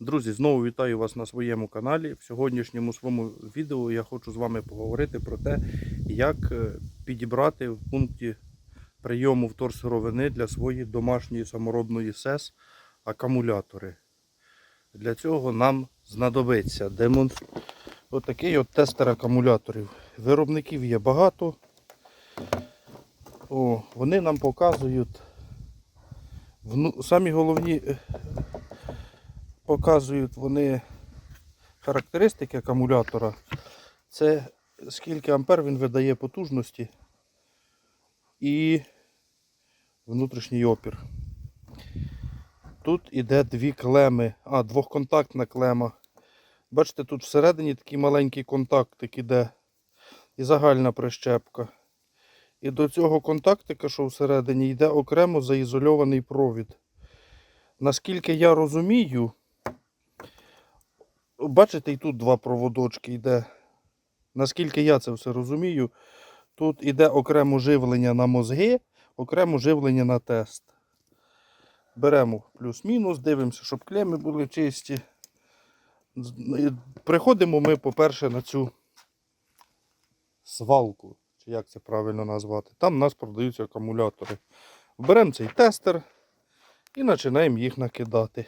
Друзі, знову вітаю вас на своєму каналі. В сьогоднішньому своєму відео я хочу з вами поговорити про те, як е, підібрати в пункті прийому вторсировини для своєї домашньої саморобної СЕС акумулятори. Для цього нам знадобиться демон... отакий от тестер акумуляторів. Виробників є багато. О, вони нам показують самі головні е, показують вони характеристики акумулятора. Це скільки ампер він видає потужності і внутрішній опір. Тут іде дві клеми, а, двохконтактна клема. Бачите, тут всередині такий маленький контактик іде і загальна прищепка. І до цього контактика, що всередині, йде окремо заізольований провід. Наскільки я розумію, Бачите, і тут два проводочки йде. Наскільки я це все розумію, тут іде окремо живлення на мозги, окремо живлення на тест. Беремо плюс-мінус, дивимося, щоб клеми були чисті. Приходимо ми, по-перше, на цю свалку, чи як це правильно назвати. Там у нас продаються акумулятори. Беремо цей тестер і починаємо їх накидати.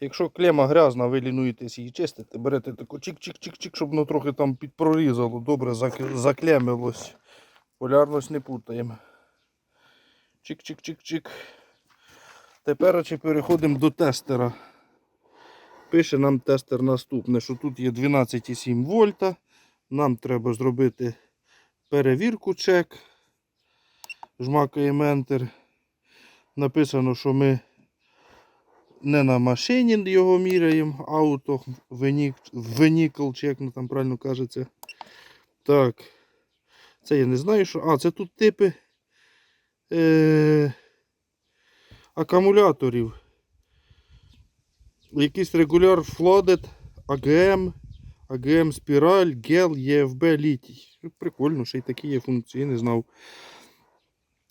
Якщо клема грязна, ви лінуєтесь її чистити, берете таку чик-чик-чик-чик, щоб воно трохи там підпрорізало, добре заклемилось. Полярність не путаємо. Чик-чик-чик-чик. Тепер переходимо до тестера. Пише нам тестер наступне, що тут є 12,7 вольта. Нам треба зробити перевірку чек. Жмакаємо Enter. Написано, що ми не на машині його міряємо, ауто, венікл, чи як воно там правильно кажеться. Так. Це я не знаю, що. А, це тут типи е, акумуляторів. Якийсь регуляр Flooded, AGM, AGM спіраль, гел, ЄФБ, літій. Прикольно, ще й такі є функції, не знав.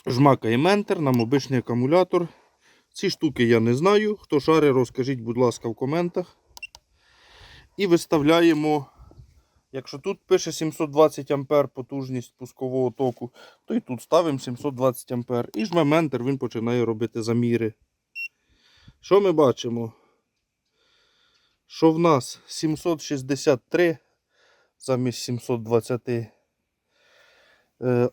Жмакаємо Enter, нам обичний акумулятор. Ці штуки я не знаю. Хто шари, розкажіть, будь ласка, в коментах. І виставляємо, якщо тут пише 720 А потужність пускового току, то і тут ставимо 720 А. І жмемо Enter, він починає робити заміри. Що ми бачимо? Що в нас 763 замість 720. Е,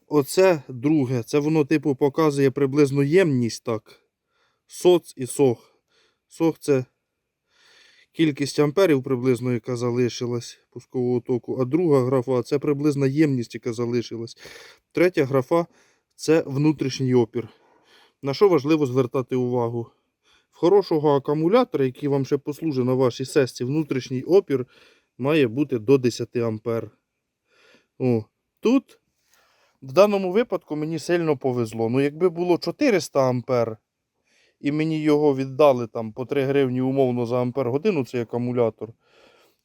Оце друге, це воно типу показує приблизно ємність так. СОЦ і СОХ. СОХ це кількість амперів приблизно, яка залишилась пускового току. А друга графа це приблизна ємність, яка залишилась. Третя графа це внутрішній опір. На що важливо звертати увагу? В хорошого акумулятора, який вам ще послужить на вашій сесці, внутрішній опір має бути до 10 ампер. О, тут в даному випадку мені сильно повезло. Ну, якби було 400 ампер, і мені його віддали там по 3 гривні умовно за ампер годину, цей акумулятор,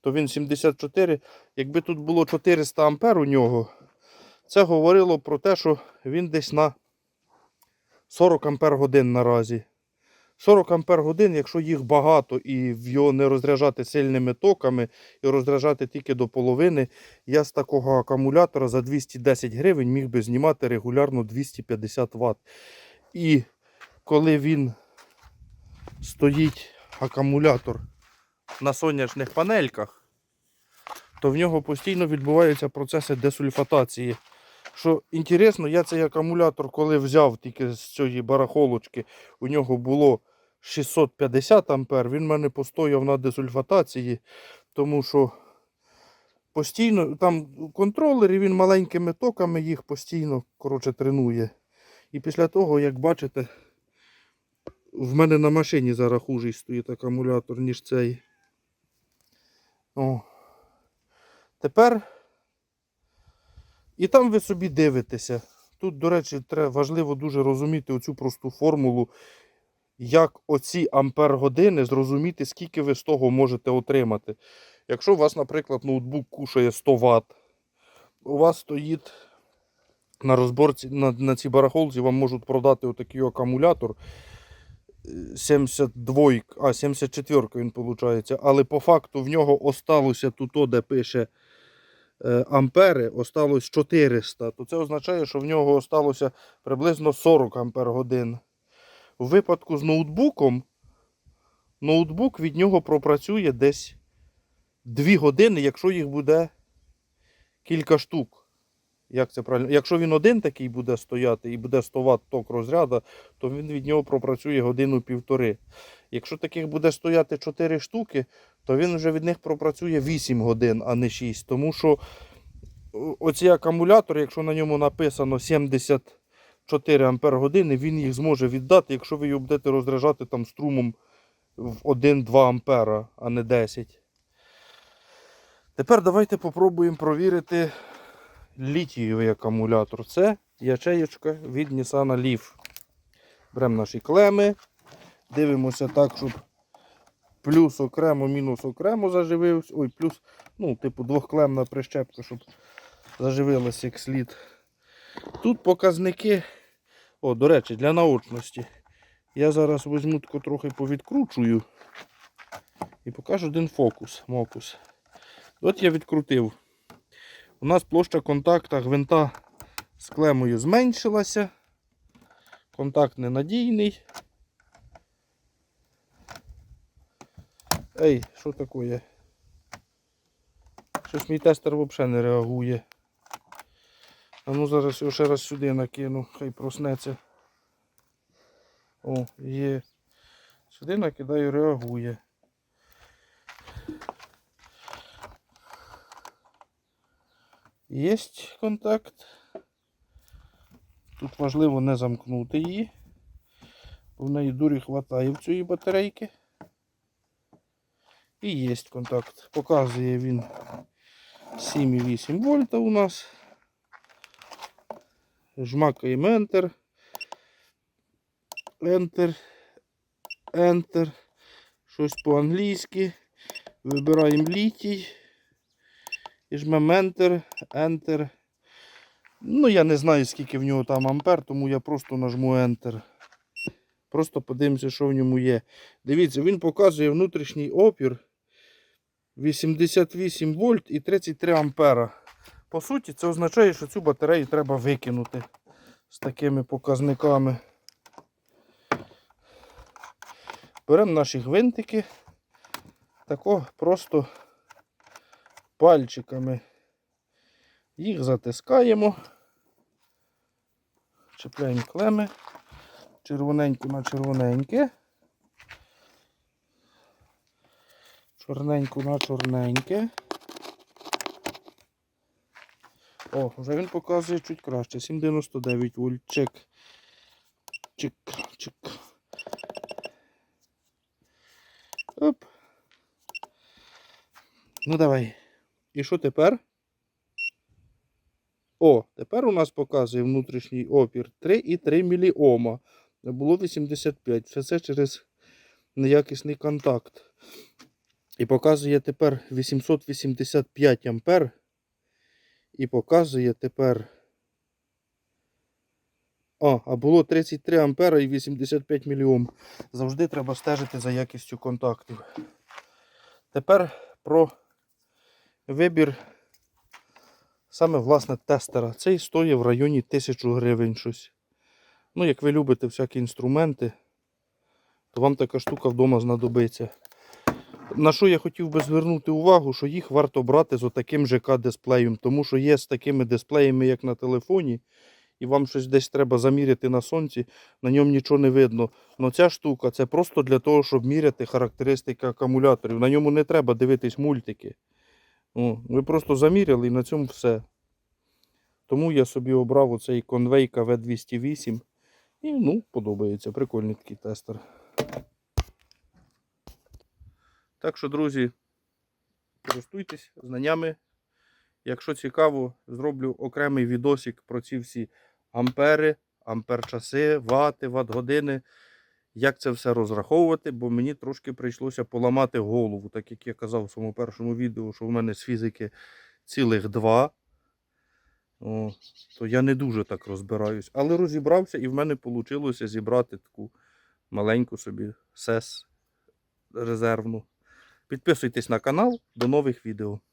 то він 74. Якби тут було 400 ампер у нього, це говорило про те, що він десь на 40 ампер годин наразі. 40 ампер годин, якщо їх багато і його не розряджати сильними токами і розряджати тільки до половини, я з такого акумулятора за 210 гривень міг би знімати регулярно 250 Вт. І коли він стоїть акумулятор на сонячних панельках, то в нього постійно відбуваються процеси десульфатації. Що інтересно, я цей акумулятор, коли взяв тільки з цієї барахолочки, у нього було 650 ампер, він в мене постояв на десульфатації, тому що постійно там контролери, він маленькими токами їх постійно коротше, тренує. І після того, як бачите, в мене на машині зараз хужий стоїть акумулятор, ніж цей. О. Тепер. І там ви собі дивитеся. Тут, до речі, треба важливо дуже розуміти оцю просту формулу, як оці ампер години зрозуміти, скільки ви з того можете отримати. Якщо у вас, наприклад, ноутбук кушає 100 Вт, у вас стоїть на розборці на, на цій барахолці, вам можуть продати отакий акумулятор 72, а 74 він виходить. Але по факту в нього осталося тут, де пише е, ампери, осталось 400. То це означає, що в нього осталося приблизно 40 ампер годин. У випадку з ноутбуком, ноутбук від нього пропрацює десь 2 години, якщо їх буде кілька штук. Як це правильно? Якщо він один такий буде стояти і буде 100 Вт ток розряду, то він від нього пропрацює годину-півтори. Якщо таких буде стояти 4 штуки, то він вже від них пропрацює 8 годин, а не 6. Тому що оці акумулятори, якщо на ньому написано 74 ампер він їх зможе віддати, якщо ви його будете розряджати там струмом в 1-2 ампера, а не 10. Тепер давайте попробуємо провірити літієвий акумулятор. Це ячеєчка від Nissan Leaf. Беремо наші клеми, дивимося так, щоб плюс окремо, мінус окремо заживився. Ой, плюс, ну, типу, двохклемна прищепка, щоб заживилася як слід. Тут показники. О, до речі, для наочності. Я зараз візьму тако трохи повідкручую і покажу один фокус. Мокус. От я відкрутив. У нас площа контакта гвинта з клемою зменшилася. Контакт ненадійний. Ей, що таке? Щось мій тестер взагалі не реагує. А ну зараз його ще раз сюди накину, хай проснеться. О, є. Сюди накидаю, реагує. Є контакт. Тут важливо не замкнути її. В неї дурі хватає в цієї батарейки. І є контакт. Показує він 7,8 вольта у нас. Жмакаємо Enter. Enter. Enter. Щось по-англійськи. Вибираємо літій. І жмемо Enter, Enter. Ну, я не знаю, скільки в нього там ампер, тому я просто нажму Enter. Просто подивимося, що в ньому є. Дивіться, він показує внутрішній опір 88 вольт і 33 ампера. По суті, це означає, що цю батарею треба викинути з такими показниками. Беремо наші гвинтики. Тако просто пальчиками їх затискаємо, чіпляємо клеми, червоненьку на червоненьке, чорненьку на чорненьке. О, вже він показує чуть краще. 7,99 вольт. Чек. Чек, чек. Оп. Ну давай. І що тепер? О, тепер у нас показує внутрішній опір 3,3 міліома. Було 85. Все це через неякісний контакт. І показує тепер 885 ампер. І показує тепер. А, а було 33 ампера і 85 міліом. Завжди треба стежити за якістю контактів. Тепер про вибір саме власне тестера. Цей стоїть в районі 1000 гривень щось. Ну, як ви любите всякі інструменти, то вам така штука вдома знадобиться. На що я хотів би звернути увагу, що їх варто брати з отаким ЖК-дисплеєм, тому що є з такими дисплеями, як на телефоні, і вам щось десь треба заміряти на сонці, на ньому нічого не видно. Но ця штука це просто для того, щоб міряти характеристики акумуляторів. На ньому не треба дивитись мультики. О, ви просто заміряли і на цьому все. Тому я собі обрав оцей Convey V208. І ну, подобається. Прикольний такий тестер. Так що, друзі, користуйтесь знаннями. Якщо цікаво, зроблю окремий відосик про ці всі ампери, ампер-часи, вати, ват-години. Як це все розраховувати, бо мені трошки прийшлося поламати голову, так як я казав в своєму першому відео, що в мене з фізики цілих два. О, то я не дуже так розбираюсь. Але розібрався і в мене вийшло зібрати таку маленьку собі СЕС резервну. Підписуйтесь на канал. До нових відео.